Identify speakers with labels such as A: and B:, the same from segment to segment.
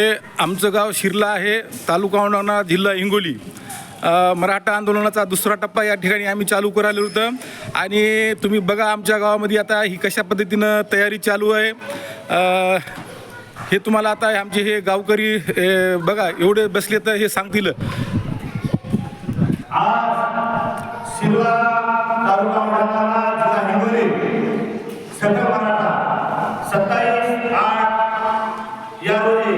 A: हे आमचं गाव शिरला आहे तालुका औंढाणा जिल्हा हिंगोली. मराठा आंदोलनाचा दुसरा टप्पा या ठिकाणी आम्ही चालू करायला होतं. आणि तुम्ही बघा आमच्या गावामध्ये आता ही कशा पद्धतीनं तयारी चालू आहे. हे तुम्हाला आता आमचे हे गावकरी हे बघा एवढे बसले तर हे सांगतील.
B: शिरला तालुका मंडळाला जिल्हा हिंगोली सकल मराठा सत्तावीस आठ या रोजी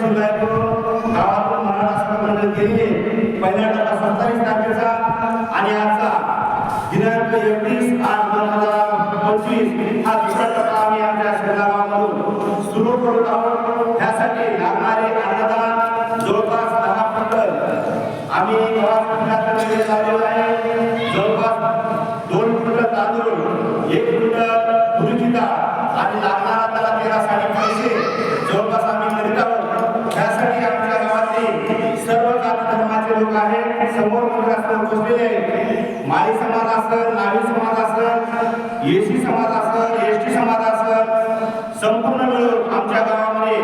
B: आमचे कृषी गावातून मराठा सभा सत्तावीस तारखेचा आणि आजचा दिनांक आठ दोन हजार पंचवीस हा दुसरा टप्पा आम्ही आमच्या शिरला सुरू करत आहोत. त्यासाठी लागणारे अन्नदान जवळपास दहा आम्ही लावलेला आहे. जवळपास दोन क्विंटल तांदूळ एक क्विंटल तुरीची डाळ आणि लागणारा त्याला तेरा साडेपाचशे जवळपास आम्ही करीत आहोत. त्यासाठी आमच्या गावातले सर्व जाती धर्माचे लोक आहेत. समोर मंदिरासमोर बसलेले आहेत. माळी समाज असल नावी समाज असल एसी समाज असल एस टी समाज असल संपूर्ण मिळून आमच्या गावामध्ये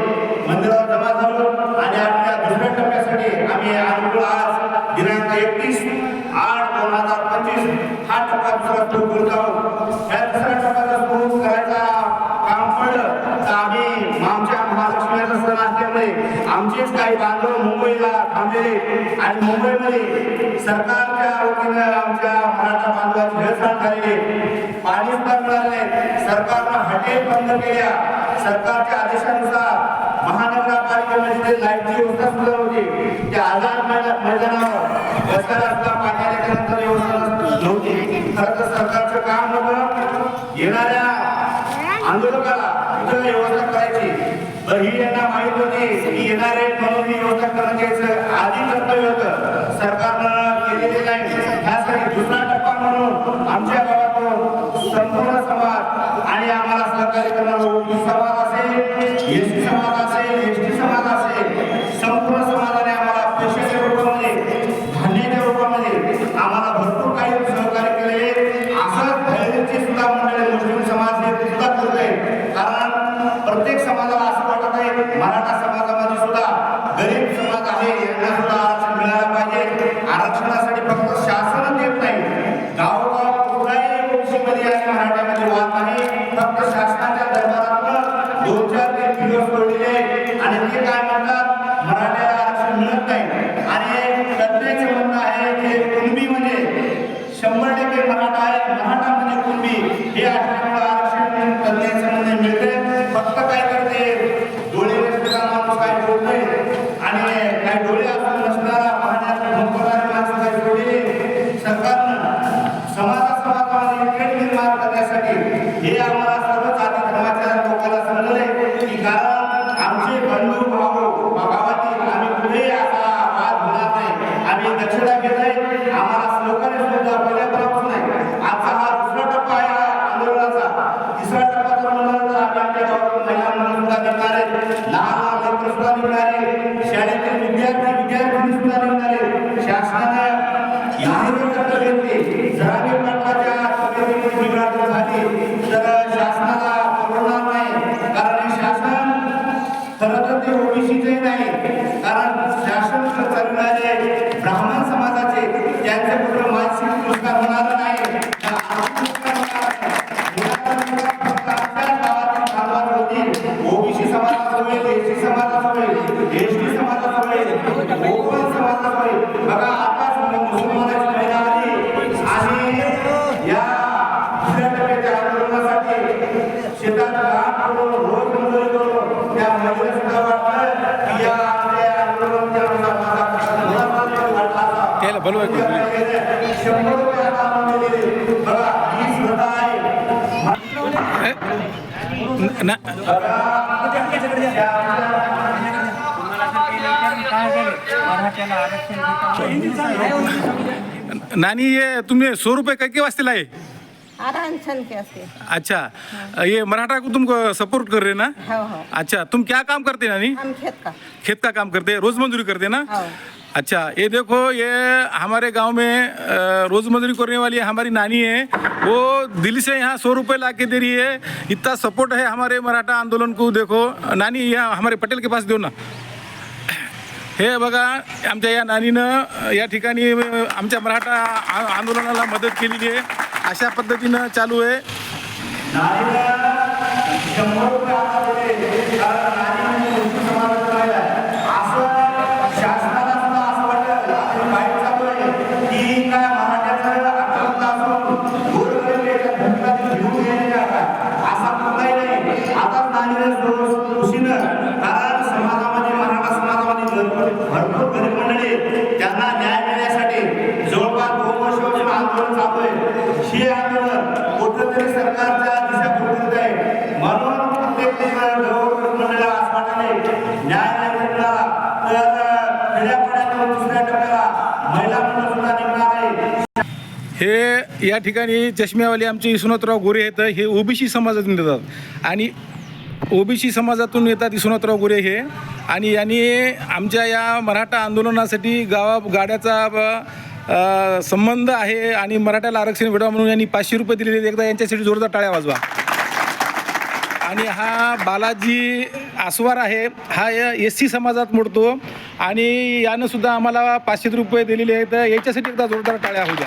B: मंदिरावर जमा झालो आणि आमच्या दुसऱ्या टप्प्यासाठी आम्ही अनुकूल आज दिनांक एकतीस आठ दोन हजार पंचवीस हा टप्पा दुसरा सुरू करत आहोत या दुसऱ्या टप्प्याचा सुरू करायचा काम पडलं तर आम्ही आमच्या महालक्ष्मीचा सण असल्यामुळे आमचेच काही बांधव मुंबईला थांबलेले आणि मुंबईमध्ये सरकारच्या वतीनं आमच्या मराठा बांधवाची हेळसांड झालेली पाणीच पण सरकारनं हॉटेल बंद केल्या. सरकारच्या आदेशानुसार महानगरपालिकेमध्ये लाईटची व्यवस्था सुद्धा होती त्या आझाद मैदानावर बसायला सुद्धा पाण्याच्या आल्यानंतर व्यवस्था नव्हती. खरं तर सरकार काम होतं येणाऱ्या आंदोलकाला इथं व्यवस्था करायची तर ही यांना माहीत होती की येणार आहेत करण्याचं आधी कर्तव्य होतं. सरकारनं केलेले नाही. त्यासाठी दुसरा टप्पा म्हणून आमच्या गावातून संपूर्ण समाज आणि आम्हाला सहकार्य करणारा ओबी समाज असेल एसटी समाज असेल एसटी समाज असेल संपूर्ण समाजाने आम्हाला पैशाच्या रूपामध्ये धान्याच्या रूपामध्ये आम्हाला भरपूर काही सहकार्य केले. असंच धैर्याची सुद्धा मंडळी मुस्लिम समाज हे सुद्धा करत आहे कारण प्रत्येक समाजाला असं वाटत आहे मराठा समाजामध्ये सुद्धा गरीब समाज आहे यांना सुद्धा आरक्षण मिळायला पाहिजे आरक्षणासाठी फक्त शासन देत नाही गावोगाव कुठलाही ओबीसीमध्ये आणि मराठ्यामध्ये वाद नाही फक्त शासनाच्या दरबारातनं दोन चार ते दिवस पडलेले आहेत. आणि ते काय म्हणतात मराठ्याला आरक्षण मिळत नाही आणि तज्ञांचे म्हणणं आहे की कुणबी म्हणजे शंभर टक्के मराठा आहे मराठा म्हणजे कुणबी हे असल्यामुळे आरक्षण तज्ञांचं म्हणणे मिळते फक्त काय करते डोळे नसलेला माणूस काय बोलतोय आणि काय डोळे असून नसणारा पाहण्यात मोकळणारे माणसं काय जोडले सरकारनं समाजा समाजामध्ये खेळ निर्माण करण्यासाठी हे आम्हाला सर्व जाती धर्माच्या लोकांना समजले की कारण आमचे बंधू भाऊ गावातील आम्ही कुठेही असा वाद होणार नाही आम्ही दक्षता घेत आहे आम्हाला सहकार्य सुद्धा पहिल्यापासून आहे आजचा हा दुसरा टप्पा आहे हा आंदोलनाचा तिसरा टप्पा जर म्हणलं तर आम्ही आमच्या गावातून महिलांना सुद्धा निघणार आहे लहान लहान लेकरं सुद्धा निघणार आहे शाळेतील विद्यार्थी विद्यार्थिनी सुद्धा निघणार आहे शासनानं याही दखल घेतली पाटलाच्या बिघाड झाली. तर शासनाला परवडणार नाही. कारण शासन खरं तर ते ओबीसीचे नाही. कारण शासन चालणारे ब्राह्मण समाजाचे त्यांचे कुठं मानसिक नुकसान होणार नाही. ओबीसी होईल एसटी होईल एसटी होईल.
A: न- ना नानी ये तुम्हें सौ रुपये काय के अच्छा ये मराठा को तुमको सपोर्ट कर रहे ना?
C: हो हो.
A: अच्छा तुम क्या काम करते नानी?
C: हम खेत का.
A: खेत का काम करते हैं रोज मजदूरी करते ना?
C: हो.
A: अच्छा ये देखो ये हमारे गांव में रोज मजदूरी करने वाली हमारी नानी है वो दिल्ली से यहाँ सौ रुपये ला के दे रही है इतना सपोर्ट है हमारे मराठा आंदोलन को देखो। नानी यहाँ हमारे पटेल के पास दो ना। हे बघा आमच्या या नानीनं या ठिकाणी आमच्या मराठा आंदोलनाला मदत केलेली आहे. अशा पद्धतीनं चालू आहे.
B: हे आंदोलन कुठेतरी सरकारच्या दिशा बदलत आहे. म्हणून प्रत्येक गृह मंडळाला असं न्याय नाही तर खेड्यापाड्यातून दुसऱ्या टप्प्याला महिला मंडळ सुद्धा निघणार आहे.
A: हे या ठिकाणी चष्म्यावाली आमचे इसुनाथराव गोरे आहेत. हे ओबीसी समाजातून येतात. आणि ओबीसी समाजातून येतात इसुनाथराव गोरे हे. आणि यांनी आमच्या या मराठा आंदोलनासाठी गावा गाड्याचा संबंध आहे आणि मराठ्याला आरक्षण भेटावं म्हणून यांनी पाचशे रुपये दिलेले एकदा यांच्यासाठी जोरदार टाळ्या वाजवा. आणि हा बालाजी आसवार आहे. हा एस सी समाजात मोडतो. आणि यानं सुद्धा आम्हाला पाचशे रुपये दिलेले आहेत. याच्यासाठी एकदा जोरदार टाळ्या होऊ द्या.